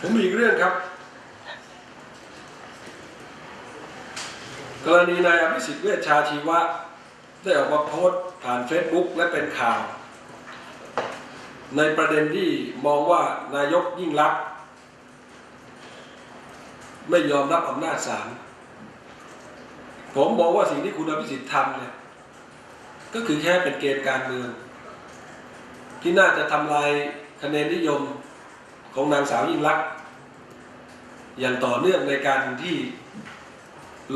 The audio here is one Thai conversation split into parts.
ผมมีอีกเรื่องครับ กรณีนายอภิสิทธิ์เวชชาชีวะ ได้ออกมาโพสต์ผ่านเฟซบุ๊กและเป็นข่าว ในประเด็นที่มองว่านายกยิ่งรัก ไม่ยอมรับอำนาจศาลผมมองว่าสิ่งที่คุณอภิสิทธิ์ทำเนี่ยก็คือแค่เป็นเกมการเมือง ที่น่าจะทำลายคะแนนนิยม ของนางสาวยิ่งรักษณ์อย่างต่อเนื่องในการที่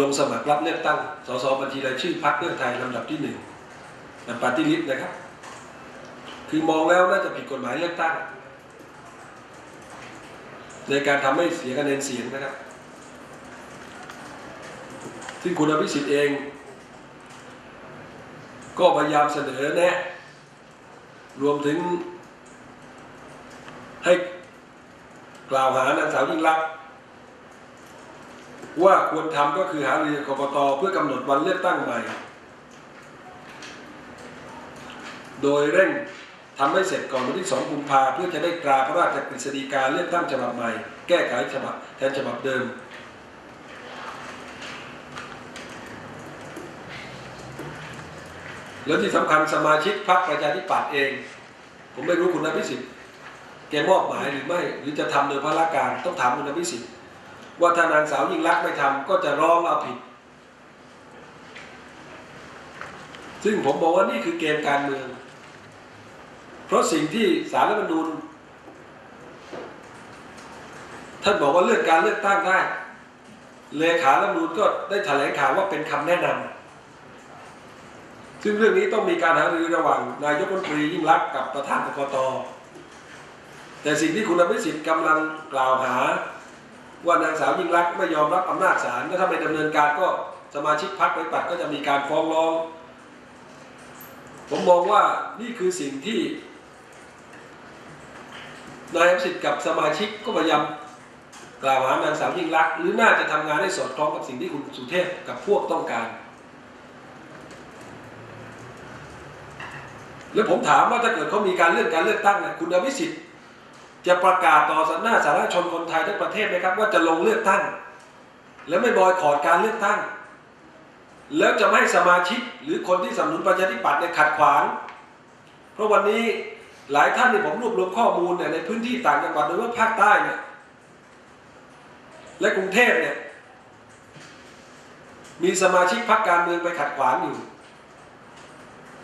ลงสมัครรับเลือกตั้ง สสบัญชีรายชื่อพรรคเพื่อไทยลำดับที่หนึ่งแบบปาร์ตี้ลิสต์นะครับ คือมองแล้วน่าจะผิดกฎหมายเลือกตั้ง ในการทำให้เสียคะแนนเสียงนะครับ ซึ่งคุณอภิสิทธิ์เอง ก็พยายามเสนอแนะ รวมถึงให้ กล่าวหานางสาวยิ่งรักษณ์ว่าควรทำก็คือหารือกกตเพื่อกำหนดวันเลือกตั้งใหม่ โดยเร่งทำให้เสร็จก่อนวันที่ 2 กุมภาเพื่อจะได้ตราพระราชกฤษฎีกาเลือกตั้งฉบับใหม่ แก้ไขฉบับแทนฉบับเดิม แล้วที่สำคัญสมาชิกพรรคประชาธิปัตย์เอง ผมไม่รู้คุณอภิสิทธิ์ แกมอบหมายหรือไม่ หรือจะทำโดยพระราการต้องถามคุณอภิสิทธิ์ว่าถ้านางสาวยิ่งรักไม่ทำก็จะร้องเอาผิด ซึ่งผมบอกว่านี่คือเกมการเมือง เพราะสิ่งที่สารรัฐธรรมนูญท่านบอกว่าเลื่อนการเลือกตั้งได้ เลขารัฐธรรมนูญก็ได้แถลงข่าวว่าเป็นคำแนะนำซึ่งเรื่องนี้ต้องมีการหารือระหว่างนายกรัฐมนตรียิ่งรักกับประธานกกต แต่สิ่งที่คุณอภิสิทธิ์กำลังกล่าวหา ว่านางสาวยิ่งรักษณ์ไม่ยอมรับอำนาจศาลและถ้าไม่ดำเนินการก็สมาชิกพรรคไปปัดก็จะมีการฟ้องร้อง ผมมองว่านี่คือสิ่งที่นายอภิสิทธิ์กับสมาชิกก็พยายามกล่าวหานางสาวยิ่งรักษณ์หรือน่าจะทำงานให้สอดคล้องกับสิ่งที่คุณสุเทพกับพวกต้องการ แล้วผมถามว่าถ้าเกิดเขามีการเลื่อนการเลือกตั้งเนี่ยคุณอภิสิทธิ์ จะประกาศต่อสหน้าสาธารณชนคนไทยทั้งประเทศไหมครับ ว่าจะลงเลือกตั้ง แล้วไม่บอยคอรดการเลือกตั้ง แล้วจะไม่ให้สมาชิกหรือคนที่สนับสนุนประชาธิปัตย์เนี่ยขัดขวาง เพราะวันนี้หลายท่านเนี่ยผมรวบรวมข้อมูลเนี่ยในพื้นที่ต่างจังหวัดโดยเฉพาะภาคใต้เนี่ยและกรุงเทพเนี่ยมีสมาชิกพรรคการเมืองไปขัดขวางอยู่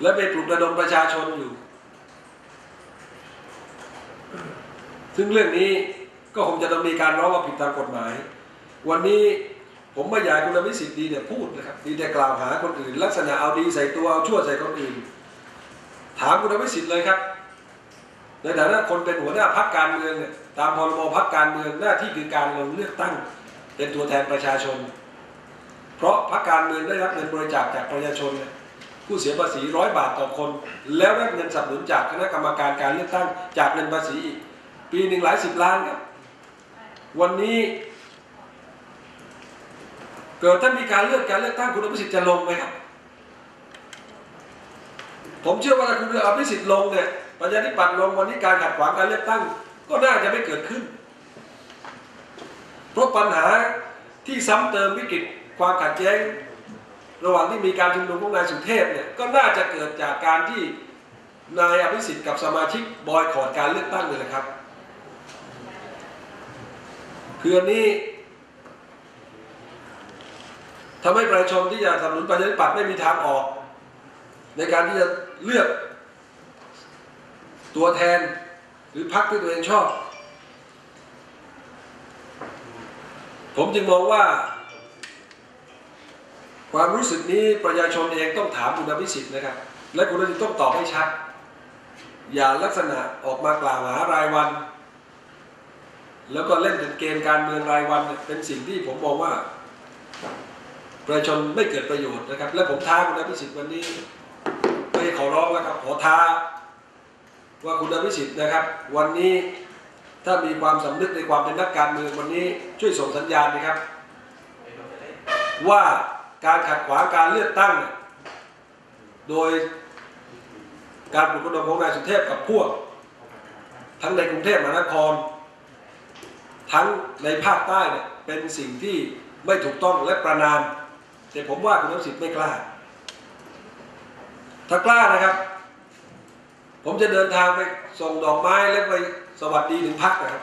และไปปลุกระดมประชาชนอยู่ ซึ่งเรื่องนี้ก็คงจะต้องมีการร้องว่าผิดตามกฎหมาย วันนี้ผมไม่อยากให้คุณอภิสิทธิ์ดีเนี่ยพูดนะครับดีแต่กล่าวหาคนอื่น ลักษณะเอาดีใส่ตัวเอาชั่วใส่คนอื่น ถามคุณอภิสิทธิ์เลยครับ ในฐานะคนเป็นหัวหน้าพรรคการเมืองเนี่ยตามพรบพรรคการเมืองหน้าที่คือการลงเลือกตั้ง เป็นตัวแทนประชาชน เพราะพรรคการเมืองได้รับเงินบริจาคจากประชาชนเนี่ยผู้เสียภาษีร้อยบาทต่อคน แล้วได้เงินสนับสนุนจากคณะกรรมการการเลือกตั้งจากเงินภาษีอีก ปีหนึ่งหลายสิบล้านครับ วันนี้เกิดถ้ามีการเลือกการเลือกตั้งคุณอภิสิทธิ์จะลงไหมครับ ผมเชื่อว่าถ้าคุณอภิสิทธิ์ลงเนี่ยประชาธิปัตย์ลงวันนี้การขัดขวางการเลือกตั้ง ก็น่าจะไม่เกิดขึ้น เพราะปัญหาที่ซ้ำเติมวิกฤตความขัดแย้ง ระหว่างที่มีการชุมนุมของนายสุเทพเนี่ยก็น่าจะเกิดจากการที่นายอภิสิทธิ์กับสมาชิกบอยคอรดการเลือกตั้งเลยนะครับ คืออันนี้ทำให้ประชาชนที่จะสนับสนุนประชาธิปัตย์ไม่มีทางออก ในการที่จะเลือก ตัวแทนหรือพรรคที่ตัวเองชอบ ผมจึงมองว่า ความรู้สึกนี้ประชาชนเองต้องถามคุณอภิสิทธิ์นะครับ และคุณอภิสิทธิ์ต้องตอบให้ชัด อย่าลักษณะออกมากล่าวหารายวัน แล้วก็เล่นเป็นเกมการเมืองรายวันเป็นสิ่งที่ผมมองว่า ประชาชนไม่เกิดประโยชน์นะครับ และผมท้าคุณอภิสิทธิ์วันนี้ไม่ขอร้องนะครับขอท้า ว่าคุณอภิสิทธิ์นะครับ วันนี้ถ้ามีความสำนึกในความเป็นนักการเมืองวันนี้ช่วยส่งสัญญาณนะครับ ว่าการขัดขวางการเลือกตั้ง โดยการปลุกระดมของนายสุเทพกับพวก ทั้งในกรุงเทพมหานคร ทั้งในภาคใต้เนี่ยเป็นสิ่งที่ไม่ถูกต้องและประนาม แต่ผมว่าคุณอภิสิทธิ์ไม่กล้า ถ้ากล้านะครับ ผมจะเดินทางไปส่งดอกไม้และไปสวัสดีถึงพักนะครับ